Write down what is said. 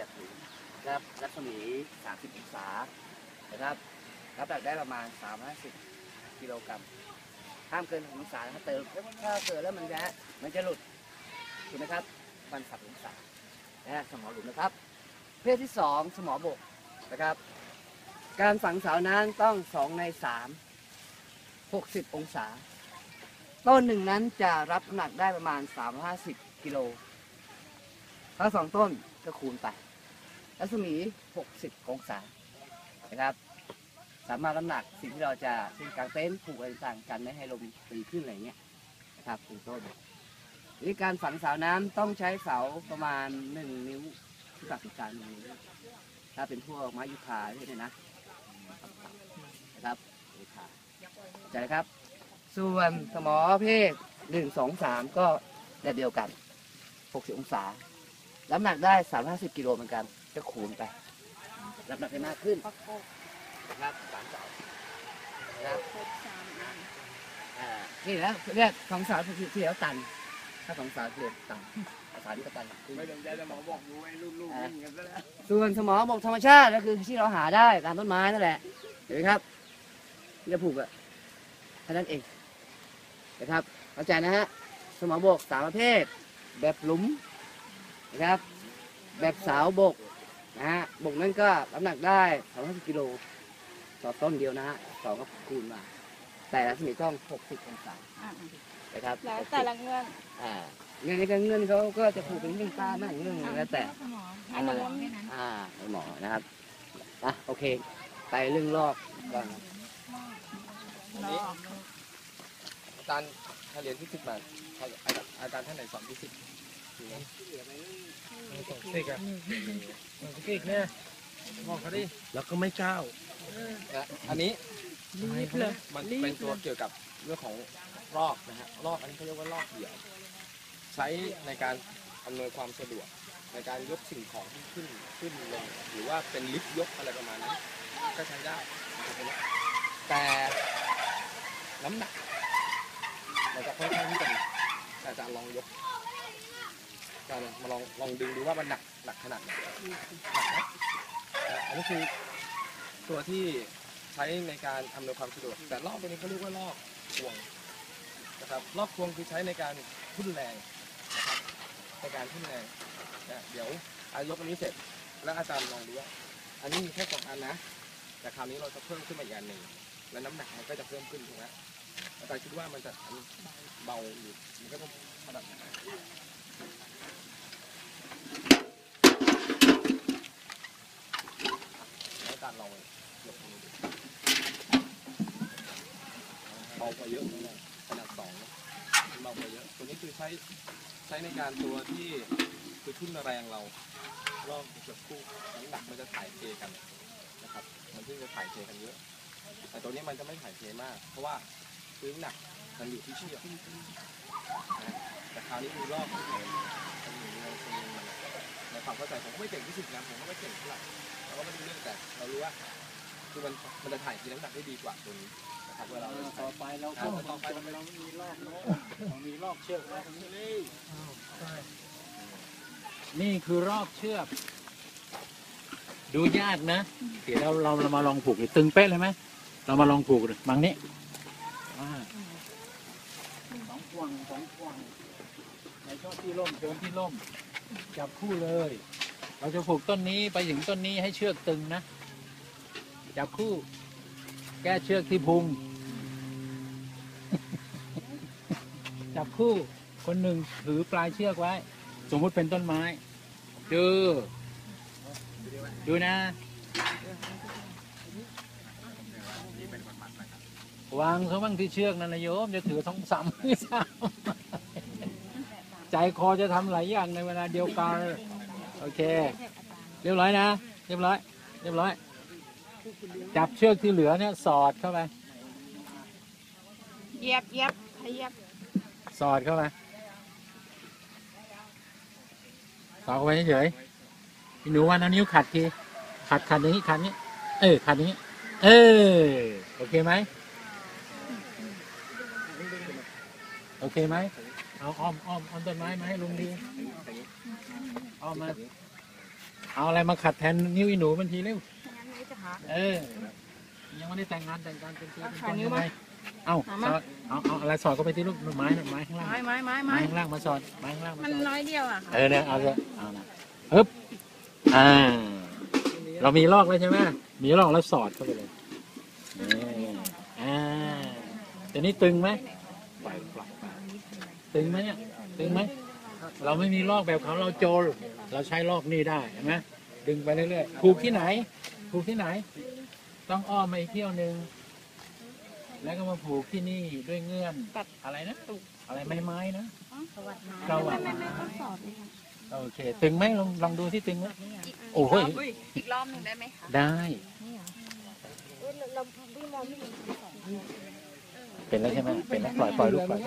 แบบนี้นะครับรัศมี 30องศานะครับน้ำหนักได้ประมาณ 350กิโลกรัมห้ามเกิน6องศานะครับเติมถ้าเกินแล้วมันจะมันจะหลุดถูกไหมครับมันสับองศานะสมอหลุมนะครับ เพศที่สองสมอบกนะครับ การฝังเสานั้นต้องสองในสามหกสิบองศา ต้นหนึ่งนั้นจะรับน้ำหนักได้ประมาณ 350 กิโลถ้าสองต้นก็คูณไป รัศมี 60 องศานะครับ สามารถน้ำหนักสิ่งที่เราจะเช่นกางเต็นท์ผูกอะไรต่างๆกันไม่ให้ลมตีขึ้นอะไรเงี้ยนะครับเป็นต้นวิธีการฝังเสาน้ำต้องใช้เสาประมาณ 1 นิ้วที่ปักที่กลางนิ้วถ้าเป็นพวกไม้ยูคาเนี่ยนะนะครับยูคาใจครับ ส่วนสมอเพศหนึ่งสองสามก็แบบเดียวกันหกสิบองศาน้ำหนักได้สามห้าสิบกิโลเหมือนกัน ก็คูณไปน้ำหนักให้มากขึ้นนะครับสามเสานะครับอ่านี่แล้วเรียกสองเสาคือที่แล้วตัน ถ้าสองเสาคือตันสามนี่ก็ตันขึ้นไม่สนใจแต่หมอบอกอยู่ไอ้ลูกๆวิ่งกันซะแล้วส่วนสมองบอกธรรมชาติก็คือที่เราหาได้ตามต้นไม้นั่นแหละเห็นไหมครับที่จะผูกอะแค่นั้นเองนะครับเข้าใจนะฮะสมองบกสามประเภท แบบหลุมนะครับ แบบสาวบก นะฮะบกนั่นก็น้ำหนักได้สามสิบกิโลต่อต้นเดียวนะฮะสองก็คูณมา แต่ละสมีต้องหกสิบองศานะครับแล้วแต่ละเงื่อนอ่าเงื่อนในการเงื่อนเขาก็จะผูกเป็นเรื่องตาหน้าเรื่องแล้วแต่ อันนู้นอ่าหมอนะครับอะโอเค ไปเรื่องลอกก่อนครับอาจารย์ถ้าเรียนฟิสิกส์มาอาจารย์อาจารย์ท่านไหนสอนฟิสิกส์ สิกอะสิกเนี่ยบอกเขาดิแล้วก็ไม่ก้าอันนี้มันเป็นตัวเกี่ยวกับเรื่องของรอกนะฮะรอกอันนี้เขาเรียกว่ารอกเดี่ยว ใช้ในการอำนวยความสะดวกในการยกสิ่งของที่ขึ้นขึ้นลงหรือว่าเป็นลิฟต์ยกอะไรประมาณนั้นก็ใช้ได้ แต่น้ำหนักมันจะค่อนข้างที่จะหนักแต่อาจารย์ลองยก อาจารย์มาลองลองดึงดูว่ามันหนักหนักขนาดไหนอันนี้คือตัวที่ใช้ในการอำนวยความสะดวกแต่รอบตัวนี้เขาเรียกว่าลอกพวงนะครับรอบพวงคือใช้ในการทุ่นแรงนะครับในการทุ่นแรงนะเดี๋ยวอายกอันนี้เสร็จ แล้วอาจารย์ลองดูว่า อันนี้มีแค่สองอันนะ แต่คราวนี้เราจะเพิ่มขึ้นมาอีกอันหนึ่งแล้วน้ำหนักมันก็จะเพิ่มขึ้นถูกไหมอาจารย์คิดว่ามันจะเบาหรือมันก็ต้องระดับไหนแล้วอาจารย์ลองยกมือดูเบา กว่าเยอะนะขนาดสองนเบากว่าเยอะ ตัวนี้คือใช้ใช้ในการตัวที่คือทุ่นแรงเรารอบเกือบคู่น้ำหนักมันจะถ่ายเทกันนะครับ มันซึ่งจะถ่ายเทกันเยอะ แต่ตัวนี้มันจะไม่ถ่ายเทมาก เพราะว่าพื้นหนักมันอยู่ที่เชือกนะแต่คราวนี้มีรอบมันอยู่ในสลิงมันอะในความเข้าใจผมก็ไม่เก่งที่สุดนะผมก็ไม่เก่งเท่าไหร่เราก็ไม่รู้เรื่องแต่เรารู้ว่าคือมันมันจะถ่ายเทน้ำหนักได้ดีกว่าตัวนี้ ครับเวลาเราต่อไปเราอ่าแต่อไปมันไม่เราไม่มีรอบโน้มันมีรอบเชือกแล้วตรงนี้นี่คือรอบเชือก ดูยากนะ เดี๋ยวเราเราเรามาลองผูกตึงเป๊ะเลยไหมเรามาลองผูกดิบางนี้สองพวงสองพวงในช่อบที่ร่มเชิญที่ร่ม จับคู่เลย เราจะผูกต้นนี้ไปถึงต้นนี้ให้เชือกตึงนะ จับคู่ แก้เชือกที่พุง จับคู่คนหนึ่งถือปลายเชือกไว้ สมมุติเป็นต้นไม้ ดูดูนะวางเขาบ้างที่เชือกนั่นนะโยมจะถือท้องสามมือสาใจคอจะทำหลายอย่างในเวลาเดียวกันโอเค เรียบร้อยนะ เรียบร้อย เรียบร้อย จับเชือกที่เหลือเนี่ยสอดเข้าไปเยียบเยียบเหยียบ สอดเข้าไปสอดเข้าไปเฉยๆพี่หนูว่าเอานิ้วขัดทีขัดขัดอย่างนี้ขัดอย่างนี้ เออขัดอย่างนี้ เออโอเคไหมโอเคไหมเอาอ้อมอ้อมอ้อมต้นไม้มาให้ลุงดีอ้อมมาเอาอะไรมาขัดแทนนิ้วอีหนูมันทีเร็วงั้นนี้จะหาเออยังไม่ได้แต่งงานแต่งการเป็นตัวเป็นเอาตนนิ้วยังมาไง เอ้าเอาสมาอดเอาเอาอะไรสอดก็ไปที่ลูกไม้น่ะไม้ข้างล่างไม้ไม้ไม้ไม้ไม้ข้างล่างมาสอดไม้ข้างล่างมามันสอดน้อยเดียวอะค่ะเออเนี่ยเอาเลยเอานะฮึบอ่าเรามีลอกแล้วใช่ไหมมีลอกแล้วสอดเข้าไปเลยนี่อ่าแต่นี่ตึงไหมปล่อยปล่อยปล่อยตึงไหมเนี่ยตึงไหมเราไม่มีลอกแบบเขาเราโจรเราใช้ลอกนี่ได้เห็นไหมดึงไปเรื่อยๆผูกที่ไหนผูกที่ไหน ต้องอ้อมมาอีกเที่ยวหนึ่ง แล้วก็มาผูกที่นี่ด้วยเงื่อนอะไรนะอะไรไม้ไม้นะสวัสดีสวัสดีไม่ไม่ไม่สอบเลยค่ะโอเค ตึงไหมลองลองดูที่ตึงไหมโอ้โหอีกรอบหนึ่งได้ไหมคะได้เราพี่มองไม่เห็นเป็นแล้วใช่ไหมเป็นแล้วปล่อยปล่อยลูกปล่อย